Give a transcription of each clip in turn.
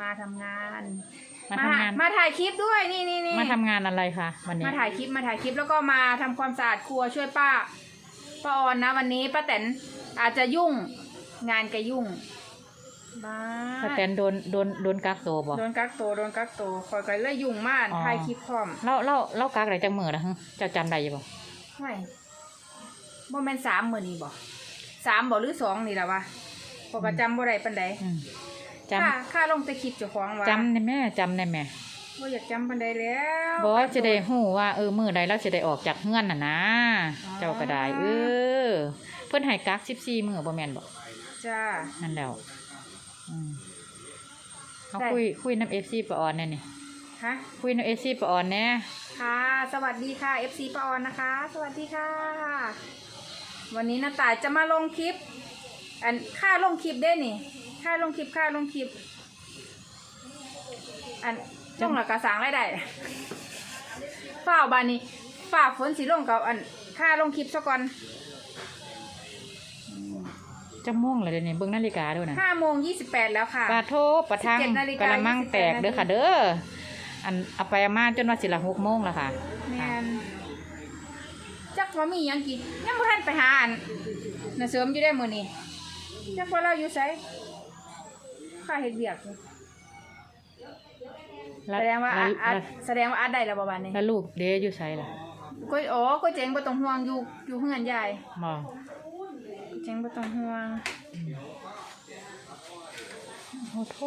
มาทำงาน มาทำงาน มาถ่ายคลิปด้วยนี่นี่นี่มาทำงานอะไรคะวันนี้ มาถ่ายคลิปมาถ่ายคลิปแล้วก็มาทำความสะอาดครัวช่วยป้าป้าออนนะวันนี้ป้าแตนอาจจะยุ่งงานแกยุ่งบ้าสแตนโดนโดนโดนกักโตวบ่ โดนกักโตวโดนกักโตวคอยกันเลยยุ่งมากอ๋อ ถ่ายคลิปพร้อมเล่าเล่าเล่ากักอะไรจังมือละฮะเจ้าจำได้อยู่บ่ไม่บ่แม่นสามมื้อนี้บ่สามบ่หรือสองนี่ล่ะวะพอก็จำบ่ได้ปานใดอืม จค่าค่าลงแต่คลิปเจ้าของว่าำจำได้แม่จำได้แม่บ่อยากจำปานใดแล้วบ่จะได้ฮู้ว่าเออมือใดเราจะได้ออกจากเฮือนน่ะนะอ๋อเจ้าก็ได้เออ เพิ่นให้กัก14มื้อบ่แม่นบ่จ้า นั่นแล้วอืมเขาได้ คุยคุยน้ำ FC ปะออนแน่นี่ฮะ คุยน้ำ FC ปะออนแน่ค่ะ สวัสดีค่ะ FC ปาออนนะคะ สวัสดีค่ะ วันนี้น้าตายจะมาลงคลิป อันค่าลงคลิปได้นี่ค่าลงคลิปค่าลงคลิป อันลงหลักกระสังรายได้ฝ้าวบานนี้ฝ้าฝนสีลงกับอันค่าลงคลิปซะก่อนจังม่วงเลยเดี๋ยวนี้เบิ่งนาฬิกาด้วยนะห้าโมงยี่สิบแปดแล้วค่ะปลาโทปลาทัง17นาฬิกากะละมัง28แตกเด้อค่ะเด้ออันเอาไปเอามาจนว่าสิละหกโมงแล้วค่ะแมนจักว่ามีหยังกินยังบ่ทันไปหาอันน่ะเสริมอยู่ได้มื้อนี้ จักว่าเราอยู่ไสข้าเฮ็ดเวียกอยู่แล้วแสดงว่าอัดอัดแล้วแสดงว่าอัดได้แล้วบ่บัดนี้แล้วลูกเด้อยู่ไสล่ะก็อ๋อก็เจ๋งบ่ต้องห่วงอยู่อยู่เฮือนยายบ่เจ๋งบ่ต้องห่วงโอ้โท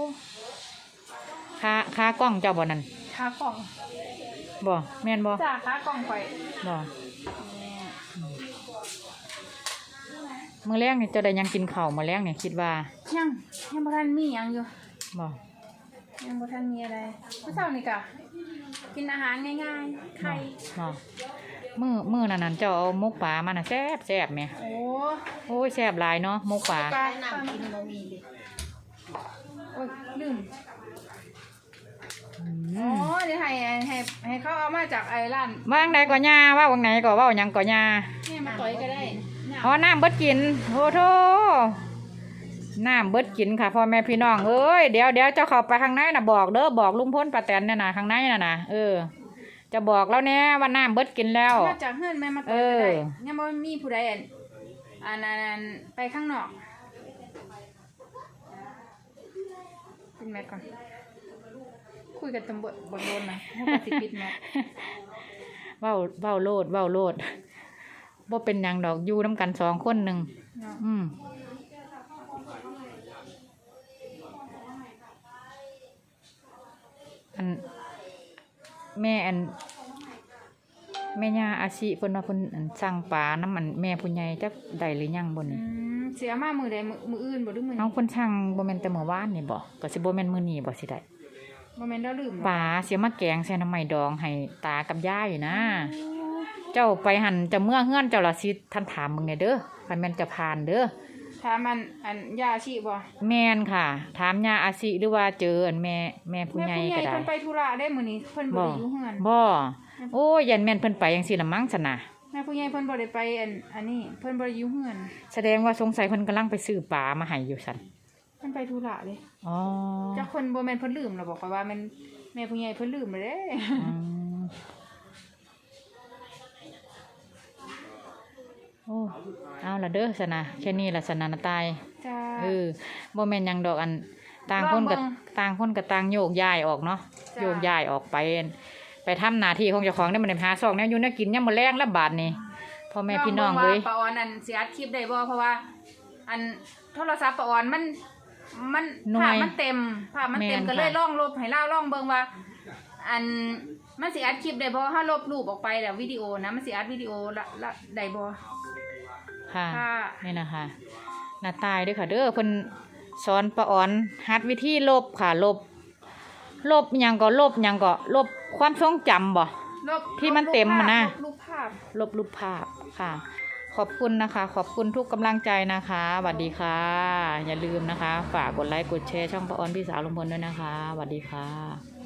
ขาขากล้องเจ้าบ่นั่นค่ากล่องบ่แม่นบ่จ้าค่ากล่องข่อยบ่ มื้อแรงนี่เจ้าได้หยังกินข้าวมื้อแรงนี่คิดว่ายังยังบ่ทันมีหยังอยู่บ่ยังบ่ทันมีอะไรเมื่อเช้านี่ก็กินอาหารง่ายๆไข่บ่มื้อมื้อนั้นนั่นเจ้าเอาหมกปลามาน่ะแซ่บแซ่บแหม่โอ้โอ้ยแซ่บหลายเนาะหมกปลาปลาน้ำกินบ่มีเลยโอ้ยลืมอือ๋อมเดี๋ยวให้ให้ให้เขาเอามาจากไอ้ร้านวางใดก็ย่าว่าวังไหนก็เว้าหยังก็ย่าแม่มา ต่อยก็ได้เนี่ยอ๋อน้ำเบิดกินโอ้โธน้ำเบิดกินค่ะพ่อแม่พี่น้องเอ้ยเดี๋ยวเดี๋ยวเจ้าเข้าไปข้างในน่ะบอกเด้อบอกลุงพ้นป้าแตนเนี่ยนะข้างในน่ะนะเออ จะบอกแล้วแน่ว่าน้ำเบิดกินแล้วมาจากเฮือนแม่มาต่อยก็เอได้อยังบ่มีผู้ใดอันอันนั้นอันไปข้างนอกปิดแมสก่อนคุยกันตำรวจบนโดนนะให้ปฏิปิดแมสเว้าเว้าโลดเว้าโลด บ่เป็นหยังดอกอยู่น้ำกันสองคนหนึ่งเนาะอืมอันแม่อันแม่ย่าอาชีเพิ่นว่าเพิ่นอันสั่งปลาน้ำมันแม่ผู้ใหญ่จักได้หรือยังบ่อืนี่มเสียมามือใดมือมืออื่นบ่หรือมือเอานี้เพิ่นสั่งบ่แม่นแต่เมื่อวานนี่บ่ก็สิบ่แม่นมื้อนี้บ่สิได้บ่แม่นเราลืมปลาเสียมาแกงใส่น้ำมันดองให้ตากับยายอยู่นะ เจ้าไปหันจะเมื่อเฮือนเจ้าละสิท่านถามมึงเนี่ยเด้อคันแม่นจะผ่านเด้อถามมันอันยาชีบ่แม่นค่ะ ถามยาอาสิหรือว่าเจออันแม่แม่ผู้แม่ใหญ่ผู้ใหญ่ก็ได้เพิ่นไปธุระได้มื้อนี้เพิ่นบ่บ่ได้อยู่เฮือนบ่โอ้ยยันแม่นเพิ่นไปจังซี่ละมั้งซั่นน่ะแม่ผู้ใหญ่เพิ่นบ่ได้ไปอันอันนี้เพิ่นบ่ได้อยู่เฮือนแสดงว่าสงสัยเพิ่นกำลังไปซื้อปลามาให้อยู่ซั่นเพิ่นไปธุระเด้อ๋อจักเพิ่นบ่แม่นเพิ่นลืมหรอกบอกว่าแม่นแม่ผู้ใหญ่เพิ่นลืมแล้วเด้ อืม โอ้เอาละเด้อซั่นน่ะแค่นี้ล่ะซั่นน่ะนะตายจ้าเออบ่แม่นหยังดอกอัน ต่างคนกับลองเบิ่งต่างคนกับต่างโยกย้ายออกเนาะจ้ะโยกย้ายออกไป ไปทำหน้าที่ของเจ้าของได้มันได้หาซอกแนวอยู่แนวกินยามมื้อแลงละบาดนี่พ่อแม่พี่น้องลเอ้ยบิ่ว่าป้าออนอันสิอัดคลิปได้บ่เพราะว่า อันโทรศัพท์ป้าออนมันมันหน่วยภาพมันเต็มภาพมันเต็มแม่นก็เลยค่ะลองลบให้เล่าลองเบิ่งว่า อันมันสิอัดคลิปได้บ่ถ้าลบรูปออกไปแล้ววิดีโอนะมันสิอัดวิดีโอละละได้บ่ ค่ะค่ะ นี่นะคะหน้าตายเด้วยค่ะเด้อเพิ่นสอนป้าอ่อนหัดวิธีลบค่ะ ลบ ลบหยังก็ลบหยังก็ลบความทรงจำบ่ ลบที่มันเต็มอะนะ ลบรูปภาพ ลบรูปภาพค่ะ ขอบคุณนะคะ ขอบคุณทุกกำลังใจนะคะสวัสดีค่ะ อย่าลืมนะคะ ฝากกดไลค์กดแชร์ช่องป้าออนพี่สาวลุงพลด้วยนะคะสวัสดีค่ะ